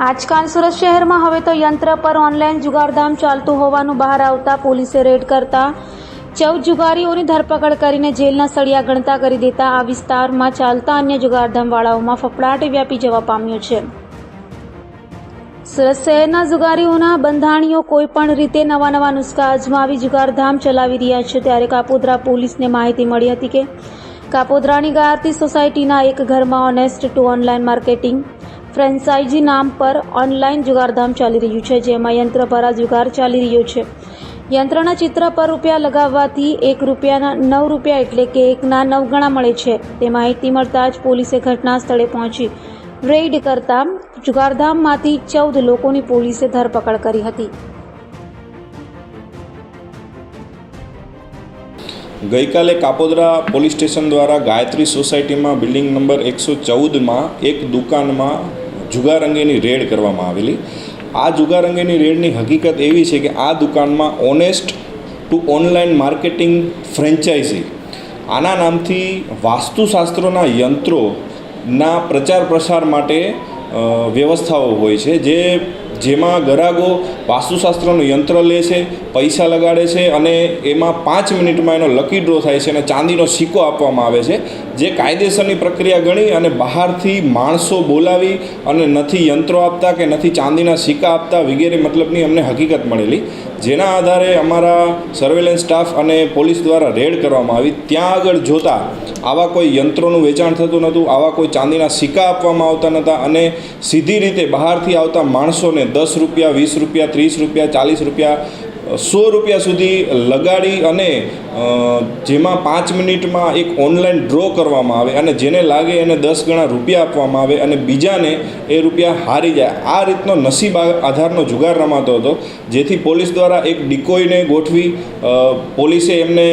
આજકાલ સુરત શહેરમાં હવે તો યંત્ર પર ઓનલાઈન જુગારધામ ચાલતું હોવાનું બહાર આવતા પોલીસે રેડ કરતા ચૌદ જુગારીઓની ધરપકડ કરીને જેલના સળિયા ગણતા કરી દેતા આ વિસ્તારમાં ચાલતા અન્ય જુગારધામવાળાઓમાં ફફડાટ વ્યાપી જવા પામ્યો છે. સુરત શહેરના જુગારીઓના બંધાણીઓ કોઈ પણ રીતે નવા નવા નુસ્ખા અજમાવી જુગારધામ ચલાવી રહ્યા છે. ત્યારે કાપોદ્રા પોલીસને માહિતી મળી હતી કે કાપોદ્રાની ગાયત્રી સોસાયટીના એક ઘરમાં honest to online marketing franchise નામ પર ઓનલાઈન જુગારધામ ચાલી રહ્યું છે, જેમાં યંત્ર પર આ જુગાર ચાલી રહ્યો છે. યંત્રના ચિત્ર પર રૂપિયા લગાવવાથી એક રૂપિયાના નવ રૂપિયા એટલે કે એકના નવ ગણા મળે છે. તે માહિતી મળતા જ પોલીસે ઘટના સ્થળે પહોંચી. રેડ કરતા જુગારધામમાંથી ચૌદ લોકોની પોલીસે ધરપકડ કરી હતી. ગઈકાલે કાપોદરા પોલીસ સ્ટેશન દ્વારા ગાયત્રી સોસાયટીમાં બિલ્ડિંગ નંબર એકસો ચૌદમાં એક દુકાનમાં જુગાર અંગેની રેડ કરવામાં આવેલી. આ જુગાર અંગેની રેડની હકીકત એવી છે કે આ દુકાનમાં honest to online marketing franchise આના નામથી વાસ્તુશાસ્ત્રોના યંત્રોના પ્રચાર પ્રસાર માટે વ્યવસ્થાઓ હોય છે, જે જેમાં ગરાગો વાસ્તુશાસ્ત્રનું યંત્ર લે છે, પૈસા લગાડે છે અને એમાં પાંચ મિનિટમાં એનો લકી ડ્રો થાય છે અને ચાંદીનો સિક્કો આપવામાં આવે છે, જે કાયદેસરની પ્રક્રિયા ગણી અને બહારથી માણસો બોલાવી અને નથી યંત્રો આપતા કે નથી ચાંદીના સિક્કા આપતા વગેરે મતલબની અમને હકીકત મળેલી. જેના આધારે અમારા સર્વેલન્સ સ્ટાફ અને પોલીસ દ્વારા રેડ કરવામાં આવી. ત્યાં આગળ જોતા આવા કોઈ યંત્રોનું વેચાણ થતું નહોતું, આવા કોઈ ચાંદીના સિક્કા આપવામાં આવતા નહોતા અને સીધી રીતે બહારથી આવતા માણસોને દસ રૂપિયા વીસ રૂપિયા ત્રીસ રૂપિયા ચાલીસ રૂપિયા સો રૂપિયા સુધી લગાડી અને જેમાં પાંચ મિનિટમાં એક ઓનલાઈન ડ્રો કરવામાં આવે અને જેને લાગે એને દસ ગણા રૂપિયા આપવામાં આવે અને બીજાને એ રૂપિયા હારી જાય. આ રીતનો નસીબ આધારનો જુગાર રમાતો હતો, જેથી પોલીસ દ્વારા એક ડિકોઈને ગોઠવી પોલીસે એમને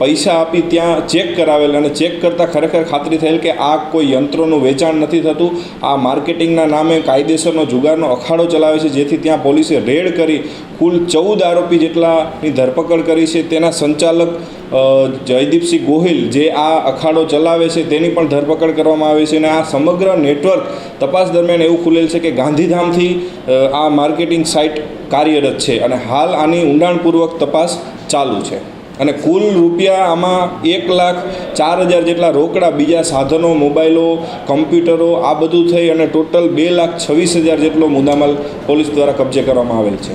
પૈસા આપી ત્યાં ચેક કરાવેલ અને ચેક કરતાં ખરેખર ખાતરી થયેલ કે આ કોઈ યંત્રોનું વેચાણ નથી થતું. આ માર્કેટિંગના નામે કાયદેસરનો જુગારનો અખાડો ચલાવે છે, જેથી ત્યાં પોલીસે રેડ કરી કુલ ચૌદ આરોપી જેટલાની ધરપકડ કરી છે તેના સંચાલક જયદીપસિંહ ગોહિલ જે આ અખાડો ચલાવે છે તેની પણ ધરપકડ કરવામાં આવે છે અને આ સમગ્ર નેટવર્ક તપાસ દરમિયાન એવું ખુલેલ છે કે ગાંધીધામથી આ માર્કેટિંગ સાઇટ કાર્યરત છે અને હાલ આની ઊંડાણપૂર્વક તપાસ ચાલુ છે. અને કુલ રૂપિયા આમાં એક લાખ ચાર હજાર જેટલા રોકડા, બીજા સાધનો, મોબાઈલો, કમ્પ્યુટરો, આ બધું થઈ અને ટોટલ બે લાખ છવ્વીસ હજાર જેટલો મુદ્દામાલ પોલીસ દ્વારા કબજે કરવામાં આવેલ છે.